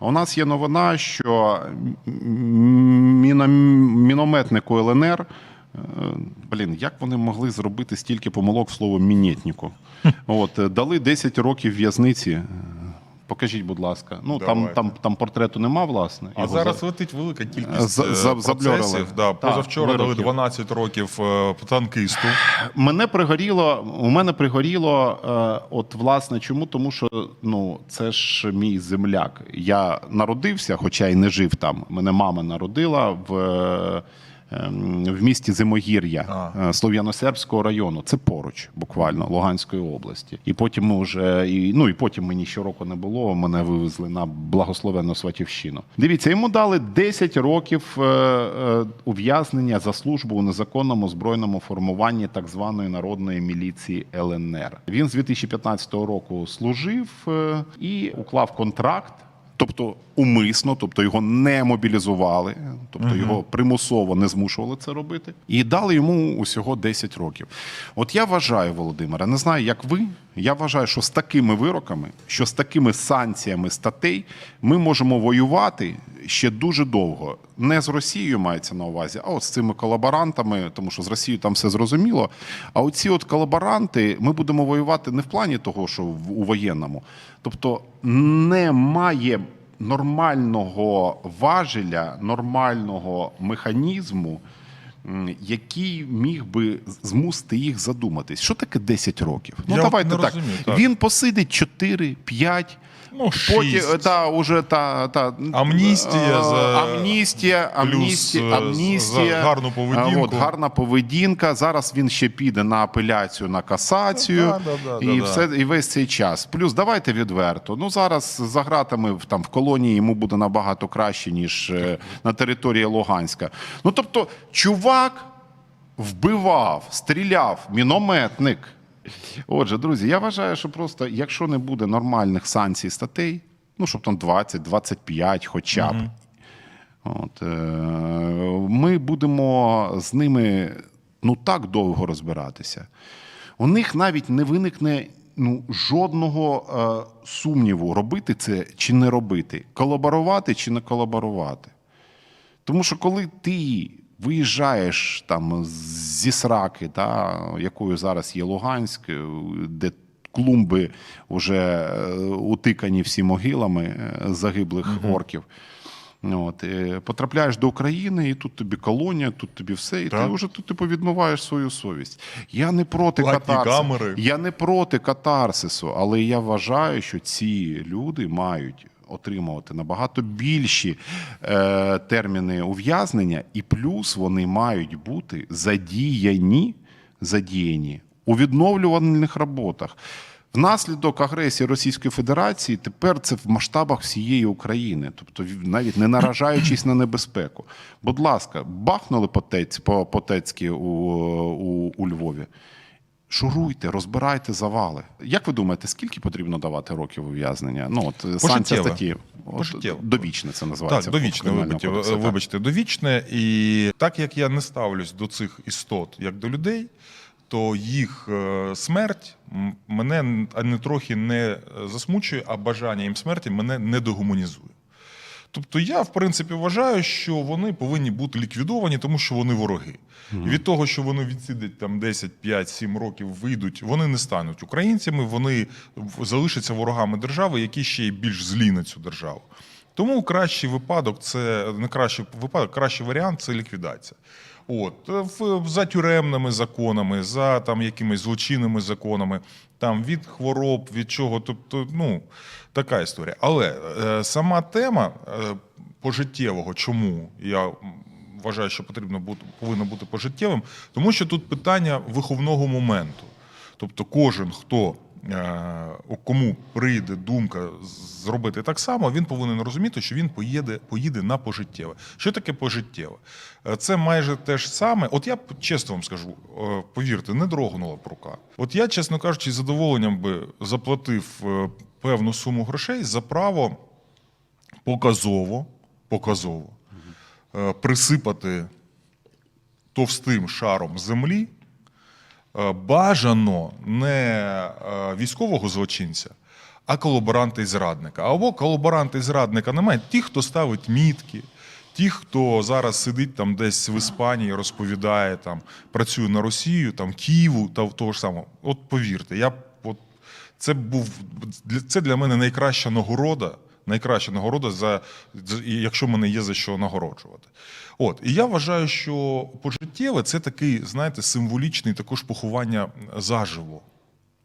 У нас є новина, що мінометнику ЛНР. е, Блін, як вони могли зробити стільки помилок в слово мінетніку? От е, дали 10 років в'язниці. Покажіть, будь ласка. Ну там, Давайте. там, там портрету нема, власне. А Його зараз за- летить велика кількість За- е, за- забльорили. процесів. Да, Так, позавчора дали вироків. 12 років е, танкисту. Мене пригоріло, у мене пригоріло, е, от власне, чому? Тому що ну це ж мій земляк. Я народився, хоча й не жив там. Мене мама народила в, е, в місті Зимогір'я е, Слов'яно-Сербського району. Це поруч, буквально Луганської області. І потім ми вже і ну і потім мені щороку не було. Мене вивезли на благословенну Сватівщину. Дивіться, йому дали 10 років е, е, ув'язнення за службу у незаконному збройному формуванні так званої народної міліції ЛНР. Він з 2015 року служив і уклав контракт. Тобто умисно, тобто його не мобілізували, тобто його примусово не змушували це робити, і дали йому усього 10 років. От я вважаю, Володимире, не знаю, як ви. Я вважаю, що з такими вироками, що з такими санкціями статей ми можемо воювати ще дуже довго. Не з Росією мається на увазі, а от з цими колаборантами, тому що з Росією там все зрозуміло. А оці от колаборанти, ми будемо воювати не в плані того, що в- у воєнному. Тобто немає нормального важеля, нормального механізму, який міг би змусити їх задуматись. Що таке 10 років? Ну Я давайте так. розумію, так. Він посидить 4, 5, Ну, Потім, та, уже, та, та, Амністія е, за- амністія, амністія, е, амністія, за гарну поведінку. Е, От, гарна поведінка. Зараз він ще піде на апеляцію, на касацію, Ну, да, да, да, і, да, все, і весь цей час. Плюс давайте відверто. Ну зараз за гратами в- там в колонії йому буде набагато краще, ніж е, на території Луганська. Ну тобто, чувак вбивав, стріляв, мінометник. Отже, друзі, я вважаю, що просто якщо не буде нормальних санкцій статей, ну щоб там 20-25 хоча б, от, е, ми будемо з ними ну так довго розбиратися. У них навіть не виникне ну, жодного е, сумніву, робити це чи не робити, колаборувати чи не колаборувати. Тому що коли ти виїжджаєш там зі сраки, та, якою зараз є Луганськ, де клумби вже е, утикані всі могилами е, загиблих орків. От, е, потрапляєш до України, і тут тобі колонія, тут тобі все, і Так. ти вже тут типу, відмиваєш свою совість. Я не проти катарсису. Я не проти катарсису, але я вважаю, що ці люди мають отримувати набагато більші е, терміни ув'язнення, і плюс вони мають бути задіяні, задіяні у відновлювальних роботах. Внаслідок агресії Російської Федерації тепер це в масштабах всієї України, тобто навіть не наражаючись на небезпеку. Будь ласка, бахнули по по, по у, у, у Львові. Шуруйте, розбирайте завали. Як ви думаєте, скільки потрібно давати років ув'язнення? Ну от санкція Пожиттєво. статті от, довічне це називається. Так, довічне, вибачте, кодексі, так. довічне. І так як я не ставлюсь до цих істот як до людей, то їх е, смерть мене ані трохи не засмучує, а бажання їм смерті мене не догуманізує. Тобто я, в принципі, вважаю, що вони повинні бути ліквідовані, тому що вони вороги. І від того, що вони відсидять там 10, 5, 7 років, вийдуть, вони не стануть українцями, вони залишаться ворогами держави, які ще й більш злі на цю державу. Тому кращий випадок це не кращий випадок, кращий варіант це ліквідація. От за тюремними законами, за там якимись злочинними законами, там від хвороб, від чого, тобто, ну така історія. Але е, сама тема е, пожиттєвого, чому я вважаю, що потрібно бути повинно бути пожиттєвим, тому що тут питання виховного моменту. Тобто, кожен, хто кому прийде думка зробити так само, він повинен розуміти, що він поїде, поїде на пожиттєве. Що таке пожиттєве? Е, Це майже те ж саме. От я чесно вам скажу, е, повірте, не дрогнула б рука. От я, чесно кажучи, з задоволенням би заплатив е, певну суму грошей за право показово, показово е, присипати товстим шаром землі е, бажано не е, військового злочинця, а колаборанти і зрадника. Або колаборанти і зрадника немає. Ті, хто ставить мітки, ті, хто зараз сидить там десь в Іспанії, розповідає там, працює на Росію, там Києву та того ж самого. От повірте, я от це був це для мене найкраща нагорода. Найкраща нагорода за, якщо мене є за що нагороджувати. От і я вважаю, що пожиттєве це такий, знаєте, символічний також поховання заживо.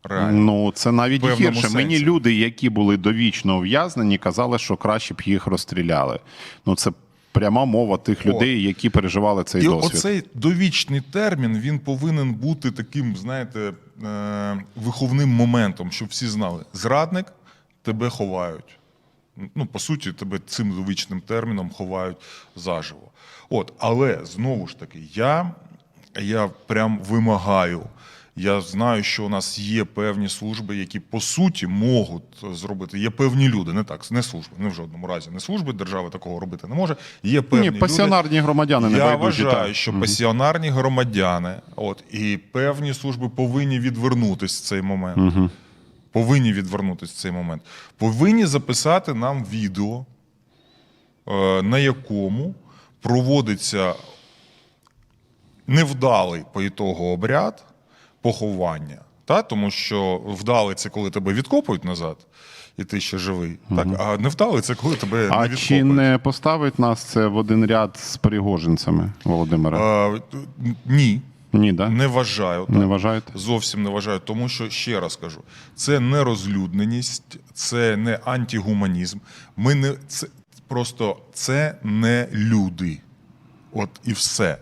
Реально. Ну, це навіть гірше. сенсі. Мені люди, які були довічно ув'язнені, казали, що краще б їх розстріляли. Ну, це пряма мова тих О. людей, які переживали цей І досвід. оцей довічний термін він повинен бути таким, знаєте, е, виховним моментом, щоб всі знали: зрадник тебе ховають. Ну, по суті, тебе цим довічним терміном ховають заживо. От, але знову ж таки, я, я прям вимагаю. Я знаю, що у нас є певні служби, які по суті можуть зробити. Є певні люди, не так, не служби, не в жодному разі не служби. Держава такого робити не може. Є певні Ні, люди, пасіонарні громадяни не я вважаю, так. що пасіонарні громадяни, от і певні служби повинні відвернутися в цей момент. Повинні відвернутися в цей момент. Повинні записати нам відео, е, на якому проводиться невдалий по ітогу обряд поховання. Та? Тому що вдалий це коли тебе відкопують назад, і ти ще живий. Так? А невдалий це коли тебе не А чи не поставить нас це в один ряд з перегожинцями, Володимира? Е, ні, Ні, да? не вважаю. Не так. вважаєте? Зовсім не вважаю, тому що ще раз кажу: це не розлюдненість, це не антигуманізм. Ми не це просто це не люди. От і все.